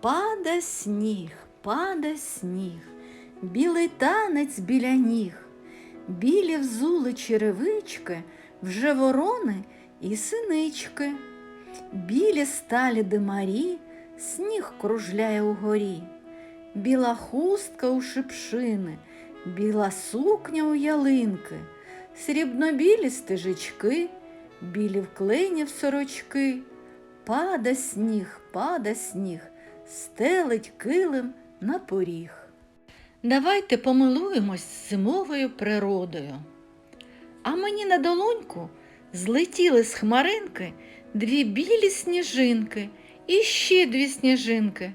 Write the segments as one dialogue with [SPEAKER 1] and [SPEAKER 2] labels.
[SPEAKER 1] Пада сніг, пада сніг, білий танець біля ніг, білі взули черевички, вже ворони і синички. Білі сталі димарі, сніг кружляє угорі, біла хустка у шипшини, біла сукня у ялинки, срібнобілі стежечки, білі вклинів сорочки. Пада сніг, пада сніг, стелить килим на поріг. Давайте помилуємось з зимовою природою. А мені на долоньку злетіли з хмаринки дві білі сніжинки і ще дві сніжинки.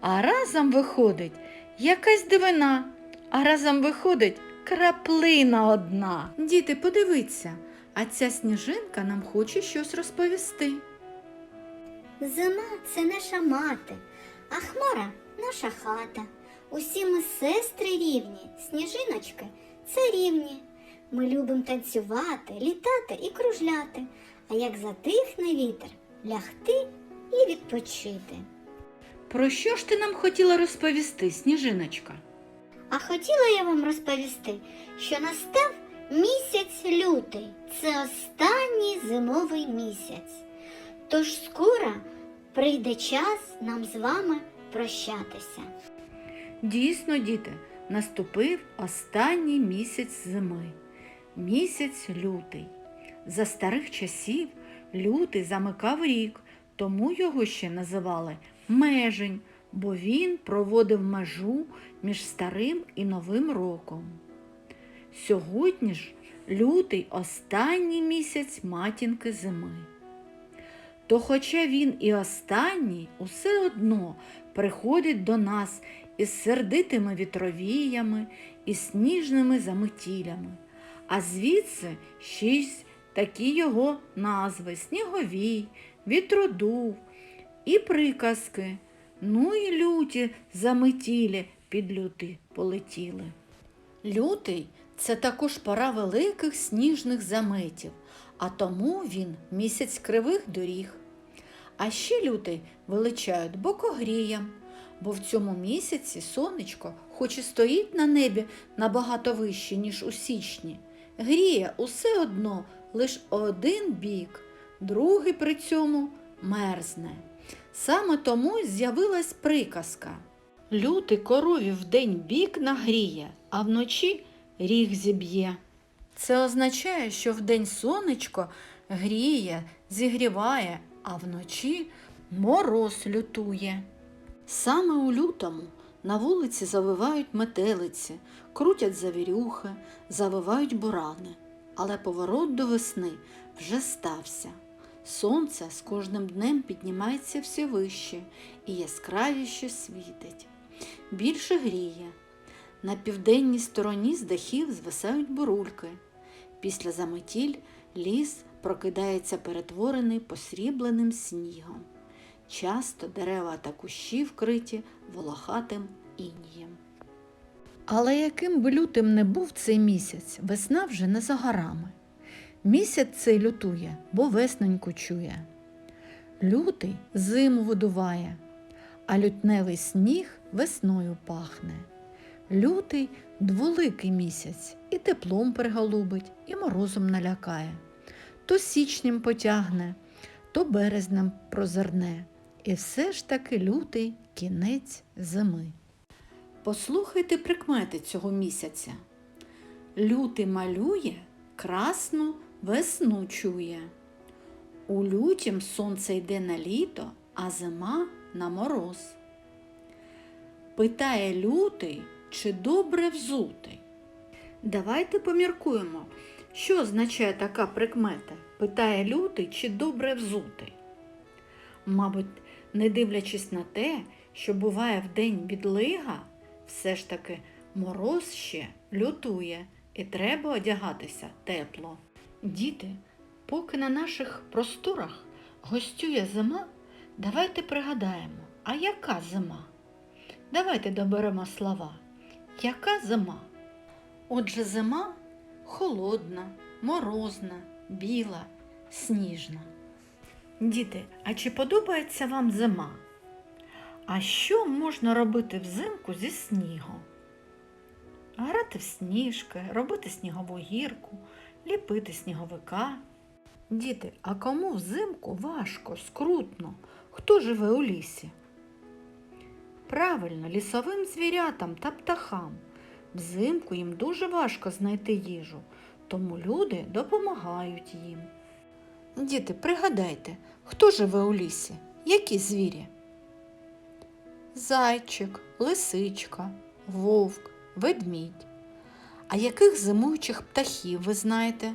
[SPEAKER 1] А разом виходить якась дивина, а разом виходить краплина одна. Діти, подивіться, а ця сніжинка нам хоче щось розповісти.
[SPEAKER 2] Зима це наша мати, а хмара наша хата. Усі ми сестри рівні, сніжиночки це рівні. Ми любимо танцювати, літати і кружляти, а як затихне вітер, лягти і відпочити.
[SPEAKER 1] Про що ж ти нам хотіла розповісти, сніжиночка?
[SPEAKER 2] А хотіла я вам розповісти, що настав місяць лютий. Це останній зимовий місяць. Тож скоро прийде час нам з вами прощатися.
[SPEAKER 1] Дійсно, діти, наступив останній місяць зими, місяць лютий. За старих часів лютий замикав рік, тому його ще називали межень, бо він проводив межу між старим і новим роком. Сьогодні ж лютий останній місяць матінки зими. То хоча він і останній, усе одно приходить до нас із сердитими вітровіями і сніжними заметілями. А звідси й такі його назви сніговій, вітродув і приказки. Ну і люті заметілі під люти полетіли. Лютий це також пора великих сніжних заметів, а тому він місяць кривих доріг. А ще лютий величають бокогрієм, бо в цьому місяці сонечко, хоч і стоїть на небі набагато вище, ніж у січні, гріє усе одно лиш один бік, другий при цьому мерзне. Саме тому з'явилась приказка. Лютий корові вдень бік нагріє, а вночі ріг зіб'є. Це означає, що вдень сонечко гріє, зігріває, а вночі мороз лютує. Саме у лютому на вулиці завивають метелиці, крутять завірюхи, завивають бурани. Але поворот до весни вже стався. Сонце з кожним днем піднімається все вище і яскравіше світить. Більше гріє. На південній стороні з дахів звисають бурульки. Після заметіль ліс прокидається перетворений посрібленим снігом. Часто дерева та кущі вкриті волохатим інієм. Але яким би лютим не був цей місяць, весна вже не за горами. Місяць цей лютує, бо весноньку чує. Лютий зиму видуває, а лютневий сніг весною пахне. Лютий дволикий місяць і теплом приголубить, і морозом налякає. То січнем потягне, то березнем прозирне. І все ж таки лютий кінець зими. Послухайте прикмети цього місяця. Лютий малює, красну весну чує. У лютім сонце йде на літо, а зима на мороз. Питає лютий, чи добре взутий. Давайте поміркуємо, що означає така прикмета. Питає лютий, чи добре взутий. Мабуть, не дивлячись на те, що буває вдень бідлига, все ж таки мороз ще лютує і треба одягатися тепло. Діти, поки на наших просторах гостює зима, давайте пригадаємо, а яка зима? Давайте доберемо слова. Яка зима? Отже, зима холодна, морозна, біла, сніжна. Діти, а чи подобається вам зима? А що можна робити взимку зі снігом? Грати в сніжки, робити снігову гірку, ліпити сніговика. Діти, а кому взимку важко, скрутно? Хто живе у лісі? Правильно, лісовим звірятам та птахам. Взимку їм дуже важко знайти їжу, тому люди допомагають їм. Діти, пригадайте, хто живе у лісі? Які звірі? Зайчик, лисичка, вовк, ведмідь. А яких зимуючих птахів ви знаєте?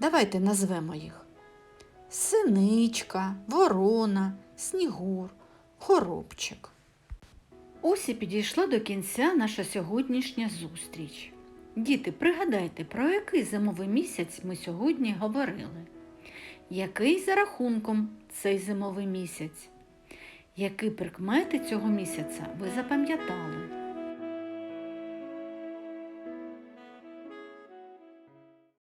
[SPEAKER 1] Давайте назвемо їх. Синичка, ворона, снігур, горобчик. Ось і підійшла до кінця наша сьогоднішня зустріч. Діти, пригадайте, про який зимовий місяць ми сьогодні говорили. Який за рахунком цей зимовий місяць? Які прикмети цього місяця ви запам'ятали?